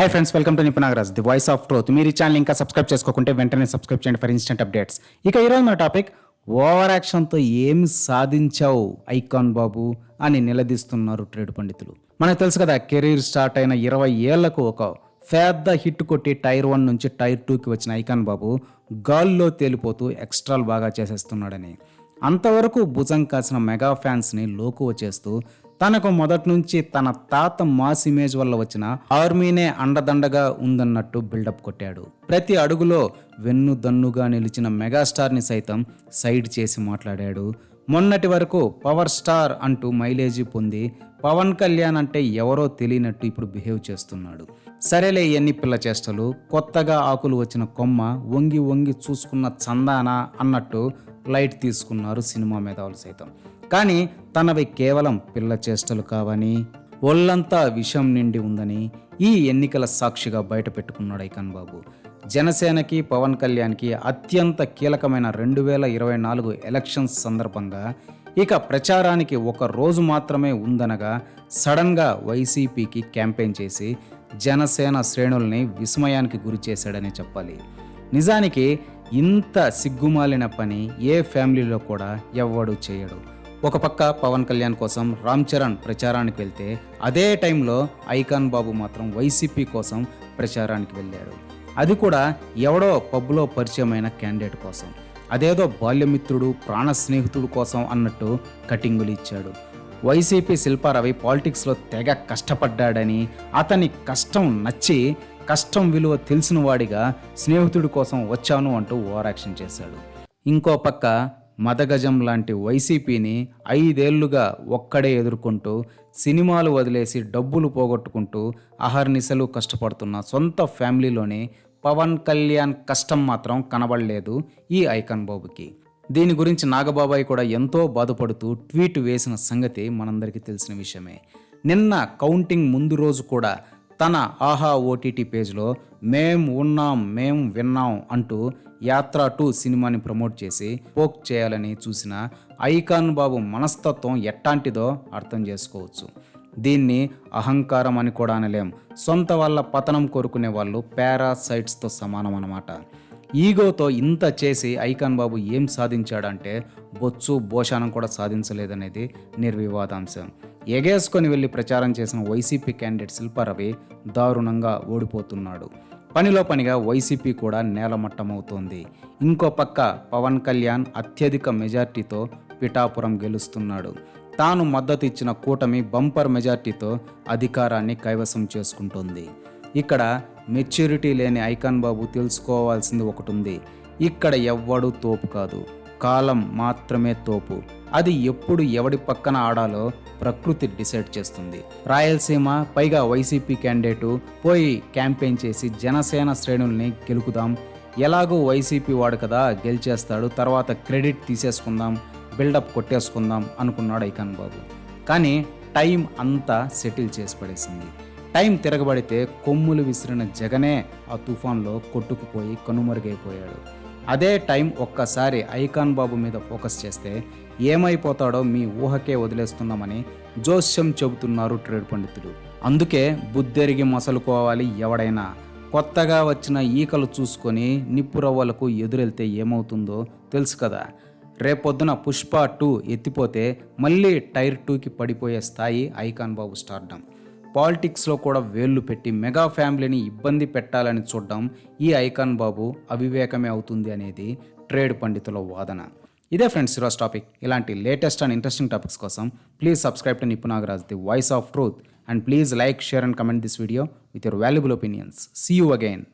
Hi friends welcome to Nipunagaraj the voice of truth మీరు ఈ channel ఇంకా subscribe చేసుకోకుంటే వెంటనే సబ్స్క్రైబ్ చేయండి ఫర్ ఇన్స్టెంట్ అప్డేట్స్ ఇక ఈరోజు మన టాపిక్ ఓవర్ యాక్షన్తో ఏం సాధించావు ఐకాన్ బాబు అని నిలదీస్తున్నారు ట్రేడ్ పండితులు. మనకు తెలుసు కదా కెరీర్ స్టార్ట్ అయిన ఇరవై ఏళ్ళకు ఒక పెద్ద హిట్ కొట్టి టైర్ వన్ నుంచి టైర్ టూకి వచ్చిన ఐకాన్ బాబు గాల్లో తేలిపోతూ ఎక్స్ట్రాలు బాగా చేసేస్తున్నాడని. అంతవరకు భుజం కాసిన మెగా ఫ్యాన్స్ని లోకువ చేస్తూ తనకు మొదటి నుంచి తన తాత మాస్ ఇమేజ్ వల్ల వచ్చిన ఆర్మీనే అండదండగా ఉందన్నట్టు బిల్డప్ కొట్టాడు. ప్రతి అడుగులో వెన్ను దన్నుగా నిలిచిన మెగాస్టార్ని సైతం సైడ్ చేసి మాట్లాడాడు. మొన్నటి వరకు పవర్ స్టార్ అంటూ మైలేజీ పొంది పవన్ కళ్యాణ్ అంటే ఎవరో తెలియనట్టు ఇప్పుడు బిహేవ్ చేస్తున్నాడు. సరేలే ఎన్ని పిల్ల చేష్టలు కొత్తగా ఆకులు వచ్చిన కొమ్మ వంగి వంగి చూసుకున్న చందానా అన్నట్టు లైట్ తీసుకున్నారు సినిమా మేధావులు సైతం. కానీ తనవి కేవలం పిల్ల చేష్టలు కావని ఒళ్ళంతా విషం నిండి ఉందని ఈ ఎన్నికల సాక్షిగా బయట పెట్టుకున్నాడు ఐకాన్ బాబు జనసేనకి పవన్ కళ్యాణ్కి అత్యంత కీలకమైన రెండు వేల ఇరవై నాలుగు ఎలక్షన్స్ సందర్భంగా ఇక ప్రచారానికి ఒక రోజు మాత్రమే ఉందనగా సడన్గా వైసీపీకి క్యాంపెయిన్ చేసి జనసేన శ్రేణుల్ని విస్మయానికి గురి చేశాడని చెప్పాలి. నిజానికి ఇంత సిగ్గుమాలిన పని ఏ ఫ్యామిలీలో కూడా ఎవ్వడు చేయడు. ఒక పక్క పవన్ కళ్యాణ్ కోసం రామ్ చరణ్ ప్రచారానికి వెళ్తే అదే టైంలో ఐకాన్ బాబు మాత్రం వైసీపీ కోసం ప్రచారానికి వెళ్ళాడు. అది కూడా ఎవడో పబ్లో పరిచయమైన క్యాండిడేట్ కోసం. అదేదో బాల్యమిత్రుడు ప్రాణ స్నేహితుడు కోసం అన్నట్టు కటింగులు ఇచ్చాడు. వైసీపీ శిల్పారవి పాలిటిక్స్లో తెగ కష్టపడ్డాడని అతని కష్టం నచ్చి కష్టం విలువ తెలిసిన వాడిగా స్నేహితుడి కోసం వచ్చాను అంటూ ఓవరాక్షన్ చేశాడు. ఇంకో పక్క మదగజం లాంటి వైసీపీని ఐదేళ్ళుగా ఒక్కడే ఎదుర్కొంటూ సినిమాలు వదిలేసి డబ్బులు పోగొట్టుకుంటూ అహర్నిశలు కష్టపడుతున్న సొంత ఫ్యామిలీలోనే పవన్ కళ్యాణ్ కష్టం మాత్రం కనబడలేదు ఈ ఐకాన్ బాబుకి. దీని గురించి నాగబాబాయ్ కూడా ఎంతో బాధపడుతూ ట్వీట్ వేసిన సంగతి మనందరికీ తెలిసిన విషయమే. నిన్న కౌంటింగ్ ముందు రోజు కూడా తన ఆహా ఓటీటీ పేజ్లో మేం ఉన్నాం మేం విన్నాం అంటూ యాత్ర టూ సినిమాని ప్రమోట్ చేసి పోక్ చేయాలని చూసిన ఐకాన్ బాబు మనస్తత్వం ఎట్టాంటిదో అర్థం చేసుకోవచ్చు. దీన్ని అహంకారం అని కూడా అనలేం. సొంత వాళ్ళ పతనం కోరుకునే వాళ్ళు పారాసైట్స్తో సమానం అన్నమాట. ఈగోతో ఇంత చేసి ఐకాన్ బాబు ఏం సాధించాడంటే బొచ్చు భోషానం కూడా సాధించలేదనేది నిర్వివాదాంశం. ఎగేసుకొని వెళ్ళి ప్రచారం చేసిన వైసీపీ క్యాండిడేట్ శిల్పారవి దారుణంగా ఓడిపోతున్నాడు. పనిలో పనిగా వైసీపీ కూడా నేలమట్టమవుతోంది. ఇంకో పక్క పవన్ కళ్యాణ్ అత్యధిక మెజార్టీతో పిఠాపురం గెలుస్తున్నాడు. తాను మద్దతు ఇచ్చిన కూటమి బంపర్ మెజార్టీతో అధికారాన్ని కైవసం చేసుకుంటుంది. ఇక్కడ మెచ్యూరిటీ లేని ఐకాన్ బాబు తెలుసుకోవాల్సింది ఒకటి ఉంది ఇక్కడ ఎవ్వడూ తోపు కాదు. కాలం మాత్రమే తోపు. అది ఎప్పుడు ఎవడి పక్కన ఆడాలో ప్రకృతి డిసైడ్ చేస్తుంది. రాయలసీమ పైగా వైసీపీ క్యాండిడేటు పోయి క్యాంపెయిన్ చేసి జనసేన శ్రేణుల్ని గెలుకుదాం. ఎలాగో వైసీపీ వాడు కదా గెలిచేస్తాడు తర్వాత క్రెడిట్ తీసేసుకుందాం బిల్డప్ కొట్టేసుకుందాం అనుకున్నాడు ఐకాన్ బాబు. కానీ టైం అంతా సెటిల్ చేసి పడేసింది. టైం తిరగబడితే కొమ్ములు విసిరిన జగనే ఆ తుఫాన్లో కొట్టుకుపోయి కనుమరుగైపోయాడు. అదే టైం ఒక్కసారి ఐకాన్ బాబు మీద ఫోకస్ చేస్తే ఏమైపోతాడో మీ ఊహకే వదిలేస్తున్నామని జోస్యం చెబుతున్నారు ట్రేడ్ పండితులు. అందుకే బుద్ధెరిగి మసలుకోవాలి ఎవడైనా. కొత్తగా వచ్చిన ఈకలు చూసుకొని నిప్పురవ్వలకు ఎదురెళ్తే ఏమవుతుందో తెలుసు కదా. రేపొద్దున పుష్ప టూ ఎత్తిపోతే మళ్ళీ టైర్ టూకి పడిపోయే స్థాయి ఐకాన్ బాబు స్టార్డమ్. పాలిటిక్స్లో కూడా వేళ్ళు పెట్టి మెగా ఫ్యామిలీని ఇబ్బంది పెట్టాలని చూడడం ఈ ఐకాన్ బాబు అవివేకమే అవుతుంది అనేది ట్రేడ్ పండితుల వాదన. ఇదే ఫ్రెండ్స్ ఈరోజు టాపిక్. ఇలాంటి లేటెస్ట్ అండ్ ఇంట్రెస్టింగ్ టాపిక్స్ కోసం please subscribe to Nipunagaraj the voice of truth. And please like share and comment this video with your valuable opinions. See you again